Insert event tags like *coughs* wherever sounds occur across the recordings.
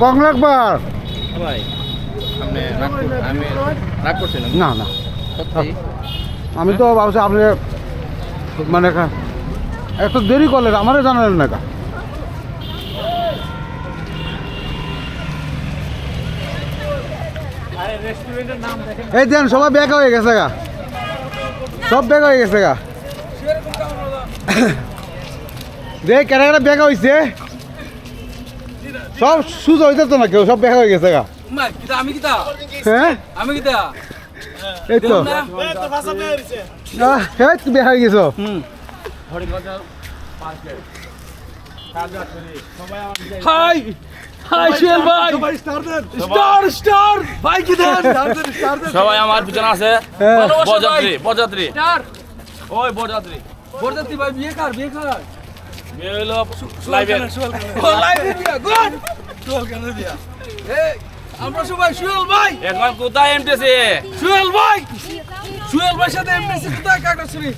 গং রাখবার ভাই আপনি রাগ আমি রাগ করছেন না? না সত্যি? আমি তো ভাবছি আপনি মানে এত দেরি করলেন আমারও জানালেন না কা। এই দেন সবাই ব্যাগ হয়ে গেছে গা সব ব্যাগ হয়ে গেছে গা *coughs* দেখ কেনা কেনা ব্যাগ হয়েছে সব সুজ হইতে তো না কেউ সব ব্যাগ হয়ে গেছে গা। আমি কিতা? হ্যাঁ? আমি কিতা? এই তো। হ্যাঁ হয়ে গেছো। হাই! হাই শুয়েল ভাই! Star star! ভাই কি দেন? সবাই আমার পিছনে আছে। হ্যাঁ। বরযাত্রী। স্টার। ওই বরযাত্রী। বরযাত্রী ভাই বিয়ে কার বিয়ে কার। বিয়ে হলো লাইভে ও লাইভে বিয়া গুড সুয়েল কেন বিয়া এই আমরা সবাই সুয়েল ভাই এখন কোথায় এমটেছে সুয়েল ভাই সুয়েল ভাই সাথে এমএসসি কোথায় কাকা শুনি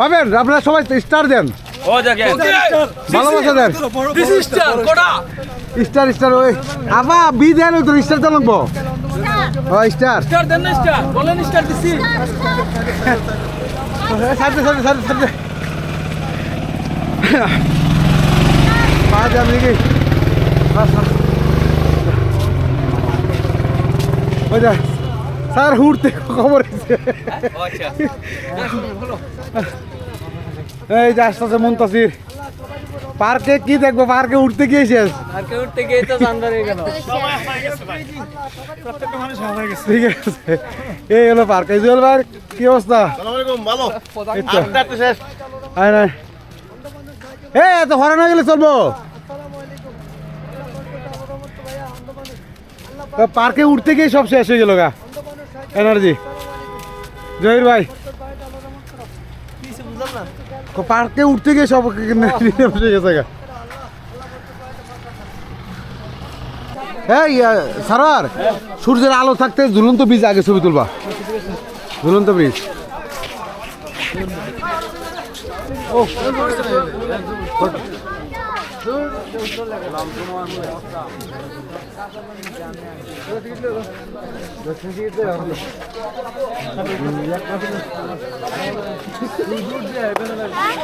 পাবেন আপনারা সবাই স্টার দেন। ও দেখেন ভালোবাসা দেন। দিস স্টার কোডা স্টার স্টার ওই। আবা বি দেন ওই তো স্টার তো লাগবো ও স্টার স্টার দেন না স্টার বলেন স্টার দিছি। সাথে সাথে সাথে সাথে পাঁচ আমি কি স্যার উঠতে খবর আচ্ছা এই যে আসতেছে মন্তাসির। পার্কে কি দেখব? পার্কে উঠতে গিয়ে শেষ। আর কেউ উঠতে গিয়ে তো জানবার গেল ঠিক আছে। এই হলো পার্ক। ভাই কি অবস্থা। আয় নাই এ, এত হরান হয়ে গেলে চলবো। পার্কে উঠতে গিয়ে সব শেষ হয়ে গেল গা। এনার্জি জহির ভাই। পার্কে উঠতে গিয়ে সব হয়ে গেছে গা। এই সারার সূর্যের আলো থাকতে ঝুলন্ত ব্রিজ আগে ছবি তুলবা। ঝুলন্ত ব্রিজ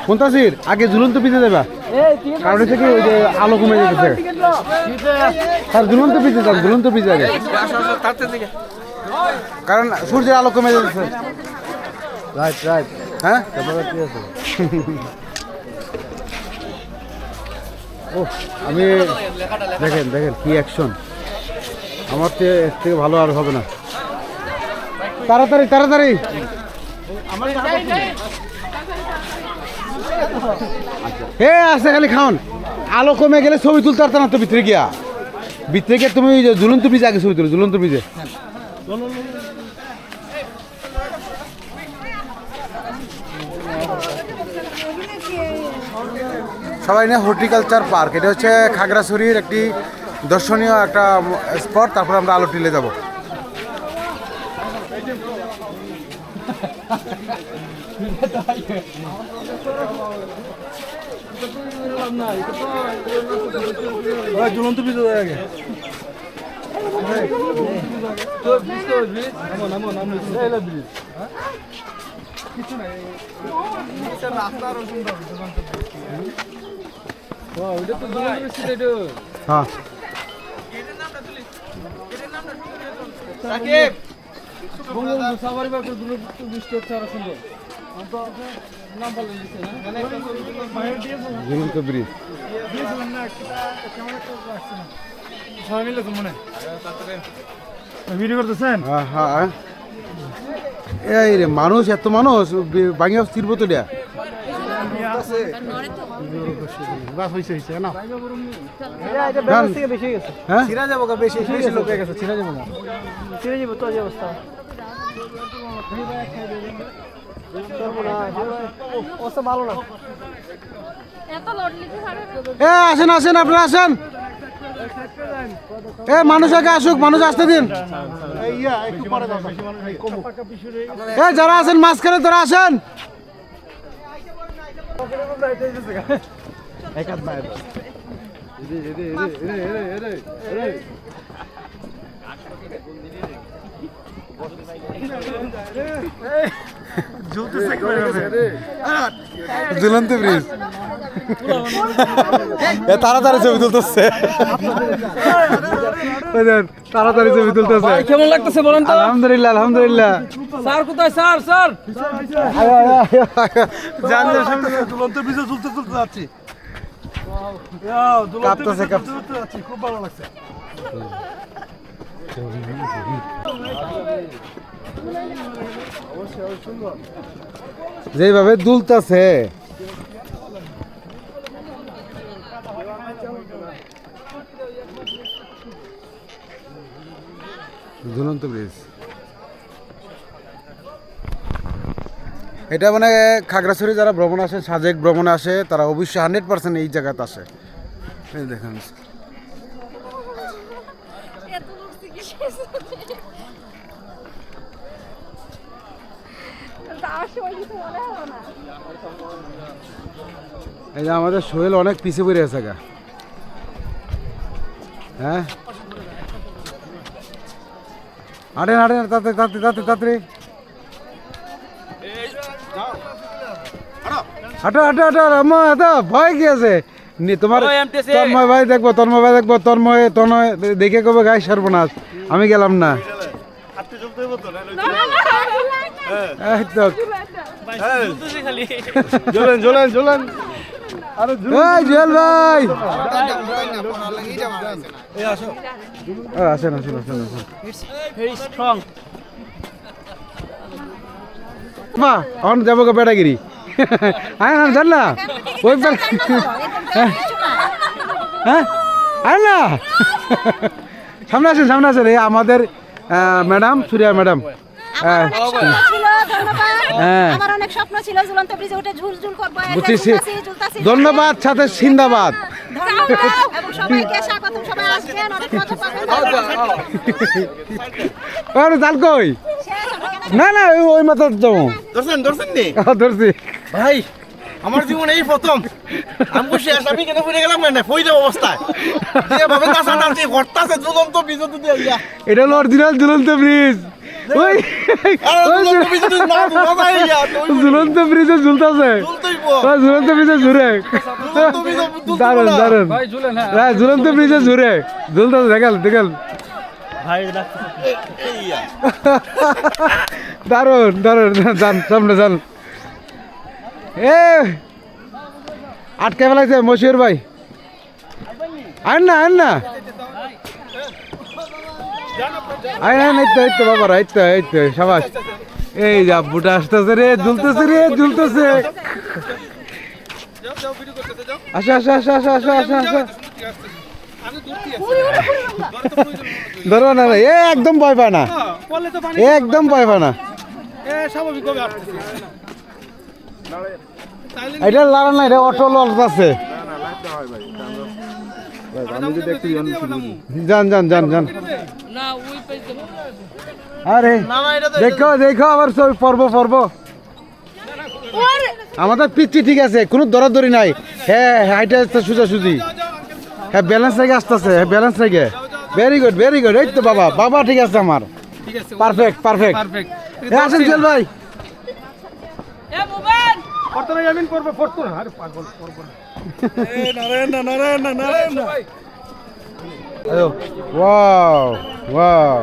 কোনটাসির আগে ঝুলন্ত ব্রিজে যাবা। কারণ হচ্ছে কি ওই যে আলো কমে যেতেছে স্যার, ঝুলন্ত ব্রিজে যান, ঝুলন্ত ব্রিজে আগে। কারণ সূর্যের আলো কমে যাচ্ছে রাইট রাইট হ্যাঁ? *laughs* ও আমি দেখেন দেখেন কি অ্যাকশন আমার থেকে এর থেকে ভালো আর হবে না। তাড়াতাড়ি তাড়াতাড়ি। হে আছে খালি খাওন। আলো কমে গেলে ছবি তুলতে পারত না তো ভিতরে গিয়া। ভিতরে গিয়ে তুমি ঝুলন্ত ব্রিজে আগে ছবি তুলো ঝুলন্ত ব্রিজে সবাই নিয়ে হর্টিকালচার পার্ক এটা হচ্ছে খাগড়াছড়ির একটি দর্শনীয় একটা স্পট তারপর আমরা আলো টিলে যাব ঝুলন্ত হয়ে হ্যাঁ দূরত্ব বৃষ্টি হচ্ছে আরও সুন্দর নাম বলে দিচ্ছে না ঝুলন্ত ব্রিজ সবাই মিলে তো মনে ভিডিও করতেছেন? হ্যাঁ হ্যাঁ। এই রে মানুষ এত মানুষ বাঙিয়া স্থিরব তো হ্যাঁ। ছিড়া যাব গা বেশি বেশি লোক হয়ে তো যে অবস্থা অবস্থা ভালো না এত লোড নিতে পারে এ আসেন আসেন আপনারা আসেন। এ মানুষ আগে আসুক মানুষ আসতে দিন এ যারা আছেন মাঝখানে তারা আসেন ঝুলন্ত ব্রিজ। এ তাড়াতাড়ি ছবি তুলতেছে। তাড়াতাড়ি ছবি তুলতেছে। কেমন লাগতেছে বলেন তো? আলহামদুলিল্লাহ আলহামদুলিল্লাহ। স্যার কোথায় স্যার স্যার? দুলন্ত ব্রিজে ঝুলতে ঝুলতে যাচ্ছি। কাঁপতেছে, কাঁপতেছে। ঝুলতে ঝুলতে যাচ্ছি। খুব ভালো লাগছে। যেভাবে দুলতাছে। ঝুলন্ত ব্রিজ এটা মানে খাগড়াছড়ি যারা ভ্রমণ আসে, সাজেক ভ্রমণ আসে, তারা অবশ্যই হান্ড্রেড পার্সেন্ট এই জায়গাতে আসে। দেখেন এত লোক চিকিৎসা যাওয়ার সময় কিছু মনে হলো না এই যে আমাদের সোহেল অনেক পিছিয়ে পড়ে আছে গা হ্যাঁ আরে আরে তাতে তাতে তাতে তাতে হাঁটো হাঁটো হাঁটো এত ভয় কি আছে তোমার তন্ময় ভাই দেখব তন্ময় ভাই দেখব তন্ময় তন্ময় দেখে কবে গাই সর্বনাশ। আমি গেলাম না। আসেন আসেন আসেন আসেন। মা এখন যাব গো *laughs* হ্যাঁ না জান না ওই বেটা হ্যাঁ? আরে না। সামনে আসেন সামনে আসেন। এই আমাদের ম্যাডাম সুরিয়া ম্যাডাম। হ্যাঁ। ধন্যবাদ। হ্যাঁ। আমার অনেক স্বপ্ন ছিল ঝুলন্ত ব্রিজে উঠে ঝুল ঝুল করব এই যে বুঝেছি ঝুলতাছি, ঝুলতাছি, ধন্যবাদ সাথে সিন্দাবাদ ধন্যবাদ। এবং সবাইকে স্বাগতম সবাই আসবেন অনেক মজা পাবেন। আরে জাল কই? না না ওই- মাথা যাব। ধরছেন ধরছেন নি? ধরছি। ভাই আমার জীবনে এই প্রথম। আমি বসে আছি আমি কেন পড়ে গেলাম অবস্থায়। যেভাবে নাচা নাচি হরতাছে ঝুলন্ত বিদ্যুৎ দিয়ে ইয়া এটা হলো অরিজিনাল ব্রিজ ওই ঝুলন্ত ব্রিজে ঝুলতাছে। ঝুলন্ত ব্রিজে ঝুরে দারুণ। দারুণ হ্যাঁ ঝুলন্ত ব্রিজে ঝুরে ঝুলতাছে দেখাল দেখাল। দারুণ দারুণ যান সামনে যান। এ, আটকে ফেলাইছে মশিউর ভাই। আন না আন না। তো তো এই তো এই যা বুটা আসতেছে রে রে একদম ভয় পায় না। একদম ভয় পায় না। এটা লাড়া না এটা অটো লড় আছে। যান যান যান যান। না ওই পাইতে আরে দেখো দেখো আবার সব পর্ব পর্ব। আমাদের পিচ্ছি ঠিক আছে কোনো দরাদরি নাই। হ্যাঁ হাইটা আসতে সোজাসুজি। হ্যাঁ ব্যালেন্স রেখে আসতেছে হ্যাঁ ব্যালেন্স রেখে। ভেরি গুড ভেরি গুড এই তো বাবা বাবা ঠিক আছে আমার। পারফেক্ট পারফেক্ট আসেন জুয়েল ভাই। করবে পড়তো আরে পাগল করব না। নারায়ণ না নারায়ণ না নারায়ণ না ওয়াও ওয়াও।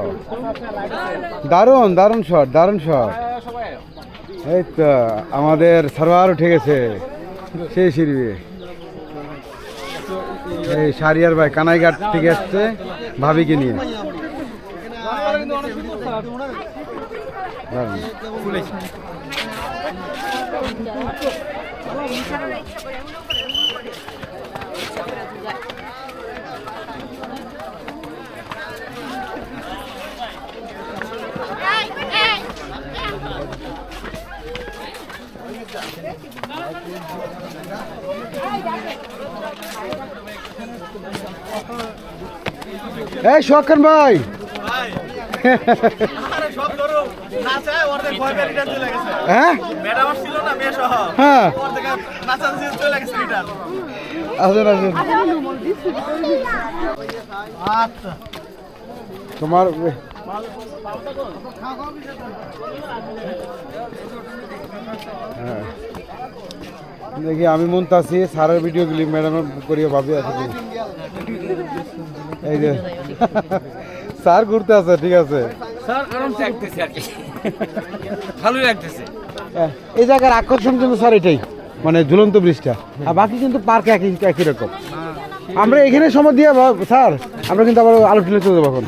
দারুণ দারুণ শট দারুণ শট। এই তো আমাদের সার্ভার উঠে গেছে। সেই সিঁড়ি এই সারিয়ার ভাই কানাইঘাট থেকে এসছে ভাবিকে নিয়ে। এই শোকন ভাই। হ্যাঁ? হ্যাঁ। আসেন আসেন। তোমার হ্যাঁ। দেখি আমি মনতাছি স্যারের ভিডিওগুলি ম্যাডাম করিয়ে ভাবি আছে। এই যে। স্যার ঘুরতে আছে ঠিক আছে। স্যার আরামসে লাগতেছে আর কি। ভালোই লাগতেছে। হ্যাঁ, এই জায়গার আকর্ষণ কিন্তু স্যার এটাই মানে ঝুলন্ত ব্রিজটা। আর বাকি কিন্তু পার্ক একই একই রকম। আমরা এখানে সময় দিয়ে স্যার আমরা কিন্তু আবার আলো টিলে চলে যাব এখন।